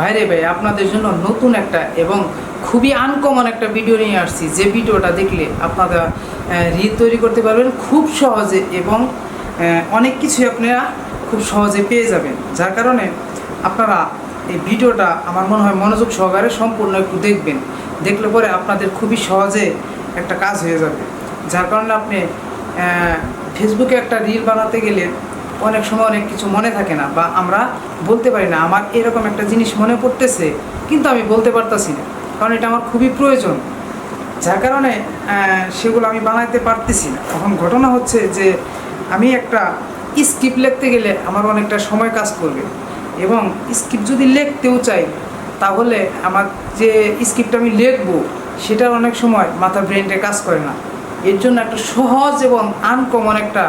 ভাইরে ভাই আপনাদের জন্য নতুন একটা এবং খুবই আনকমন একটা ভিডিও নিয়ে আসছি। যে ভিডিওটা দেখলে আপনারা রিল তৈরি করতে পারবেন খুব সহজে এবং অনেক কিছুই আপনারা খুব সহজে পেয়ে যাবেন। যার কারণে আপনারা এই ভিডিওটা আমার মনে হয় মনোযোগ সহকারে সম্পূর্ণ একটু দেখবেন। দেখলে পরে আপনাদের খুবই সহজে একটা কাজ হয়ে যাবে। যার কারণে আপনি ফেসবুকে একটা রিল বানাতে গেলে অনেক সময় অনেক কিছু মনে থাকে না বা আমরা বলতে পারি না, আমার এরকম একটা জিনিস মনে পড়তেছে, কিন্তু আমি বলতে পারতাছি না, কারণ এটা আমার খুবই প্রয়োজন। যার কারণে সেগুলো আমি বানাইতে পারতেছি না। এখন ঘটনা হচ্ছে যে, আমি একটা স্ক্রিপ্ট লিখতে গেলে আমার অনেকটা সময় কাজ করবে এবং স্ক্রিপ্ট যদি লিখতেও চাই, তাহলে আমার যে স্ক্রিপ্ট আমি লিখব সেটার অনেক সময় মাথা ব্রেনটে কাজ করে না। এর জন্য একটা সহজ এবং আনকমন একটা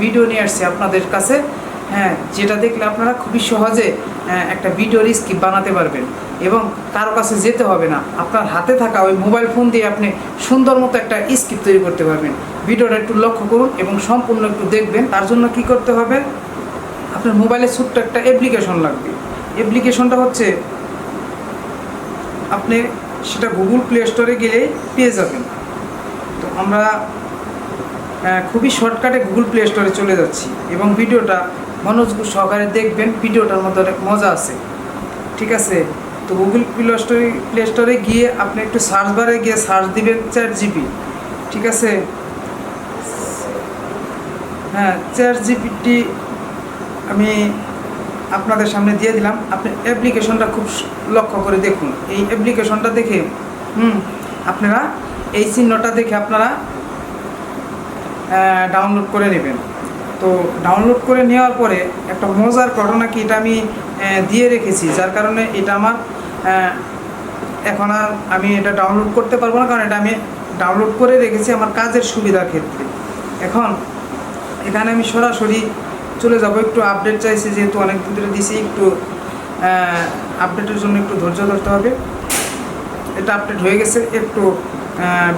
ভিডিও নিয়ে আসছি আপনাদের কাছে। হ্যাঁ যেটা দেখলে আপনারা খুবই সহজে একটা ভিডিওর স্ক্রিপ্ট বানাতে পারবেন। এবং কারও কাছে যেতে হবে না। আপনার হাতে থাকা ওই মোবাইল ফোন দিয়ে আপনি সুন্দর মতো একটা স্ক্রিপ্ট তৈরি করতে পারবেন। ভিডিওটা একটু লক্ষ্য করুন এবং সম্পূর্ণ একটু দেখবেন। তার জন্য কি করতে হবে? আপনার মোবাইলে ছোট্ট একটা অ্যাপ্লিকেশন লাগবে। অ্যাপ্লিকেশনটা হচ্ছে, আপনি সেটা গুগল প্লে স্টোরে গেলে পেয়ে যাবেন। তো আমরা খুবই শর্টকাটে গুগল প্লে স্টোরে চলে যাচ্ছি এবং ভিডিওটা মনোযোগ সহকারে দেখবেন, ভিডিওটার মধ্যে অনেক মজা আছে। ঠিক আছে? তো গুগল প্লে স্টোরে প্লে স্টোরে গিয়ে আপনি একটু সার্চ বারে গিয়ে সার্চ দিবেন চার জিবি ঠিক আছে? হ্যাঁ চার জিবিটি আমি আপনাদের সামনে দিয়ে দিলাম। আপনি অ্যাপ্লিকেশনটা খুব লক্ষ্য করে দেখুন। এই অ্যাপ্লিকেশনটা দেখে, হুম, আপনারা এই চিহ্নটা দেখে আপনারা ডাউনলোড করে নেবেন। তো ডাউনলোড করে নেওয়ার পরে একটা মজার ঘটনা কি এটা আমি দিয়ে রেখেছি, যার কারণে এটা আমার এখন আর আমি এটা ডাউনলোড করতে পারব না, কারণ এটা আমি ডাউনলোড করে রেখেছি আমার কাজের সুবিধার ক্ষেত্রে। এখন এখানে আমি সরাসরি চলে যাব, একটু আপডেট চাইছি, যেহেতু অনেক দিন ধরে দিছি, একটু আপডেটের জন্য একটু ধৈর্য ধরতে হবে। এটা আপডেট হয়ে গেছে, একটু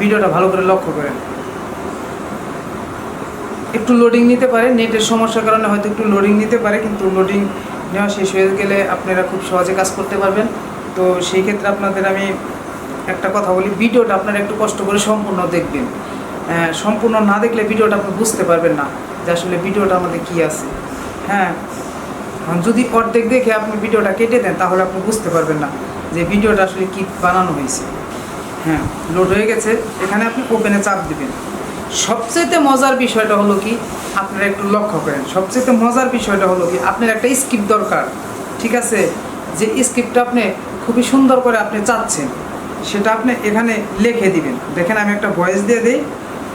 ভিডিওটা ভালো করে লক্ষ্য করেন। একটু লোডিং নিতে পারে নেটের সমস্যার কারণে হয়তো একটু লোডিং নিতে পারে কিন্তু লোডিং নেওয়া শেষ হয়ে গেলে আপনারা খুব সহজে কাজ করতে পারবেন। তো সেই ক্ষেত্রে আপনাদের আমি একটা কথা বলি ভিডিওটা আপনারা একটু কষ্ট করে সম্পূর্ণ দেখবেন। আহ, সম্পূর্ণ না দেখলে ভিডিওটা আপনি বুঝতে পারবেন না যে আসলে ভিডিওটা আমাদের কী আছে। হ্যাঁ যদি অর্ধেক দেখে আপনি ভিডিওটা কেটে দেন তাহলে আপনি বুঝতে পারবেন না যে ভিডিওটা আসলে কী বানানো হয়েছে। হ্যাঁ লোড হয়ে গেছে এখানে আপনি ওপেনে চাপ দিবেন। সবচেয়ে মজার বিষয়টা হলো কি, আপনারা একটু লক্ষ্য করেন সবচেয়ে মজার বিষয়টা হলো কি, আপনার একটা স্ক্রিপ্ট দরকার, ঠিক আছে? যে স্ক্রিপ্টটা আপনি খুবই সুন্দর করে আপনি চাচ্ছেন, সেটা আপনি এখানে লিখে দিবেন। দেখেন আমি একটা ভয়েস দিয়ে দিই।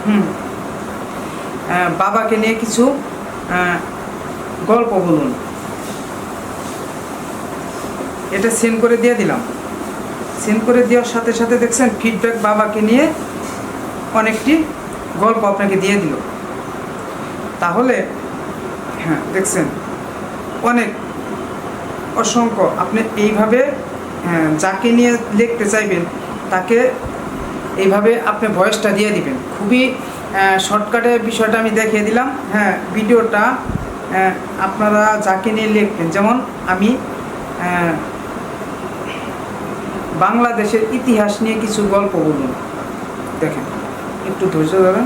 হুম। বাবাকে নিয়ে কিছু গল্প বলুন। এটা সেন্ড করে দিয়ে দিলাম। সেন্ড করে দেওয়ার সাথে সাথে দেখছেন ফিডব্যাক বাবাকে নিয়ে অনেকটি গল্প আপনাকে দিয়ে দিল। তাহলে হ্যাঁ দেখছেন অনেক অসংখ্য আপনি এইভাবে হ্যাঁ, যাকে নিয়ে লিখতে চাইবেন তাকে এইভাবে আপনি ভয়েসটা দিয়ে দিবেন। খুবই শর্টকাটে বিষয়টা আমি দেখিয়ে দিলাম। হ্যাঁ ভিডিওটা আপনারা যাকে নিয়ে লিখবেন যেমন আমি বাংলাদেশের ইতিহাস নিয়ে কিছু গল্প বলুন দেখেন। একটু ধৈর্য ধরেন,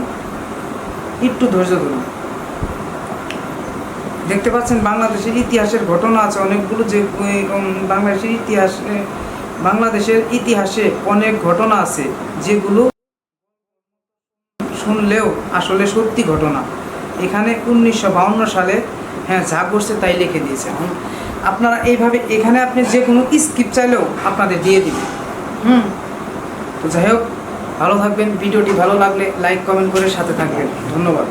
একটু ধৈর্য ধরুন। দেখতে পাচ্ছেন বাংলাদেশের ইতিহাসের ঘটনা আছে, অনেকগুলো যে বাংলাদেশের ইতিহাসে বাংলাদেশের ইতিহাসে অনেক ঘটনা আছে, যেগুলো শুনলেও আসলে সত্যি ঘটনা। এখানে উনিশশো সালে হ্যাঁ যা করছে তাই লিখে দিয়েছে। আপনারা এইভাবে, এখানে আপনি যে কোনো স্ক্রিপ্ট চাইলেও আপনাদের দিয়ে দিবেন। হুম। তো যাই হোক ভালো থাকবেন। ভিডিওটি ভালো লাগলে লাইক কমেন্ট করে সাথে থাকবেন। ধন্যবাদ।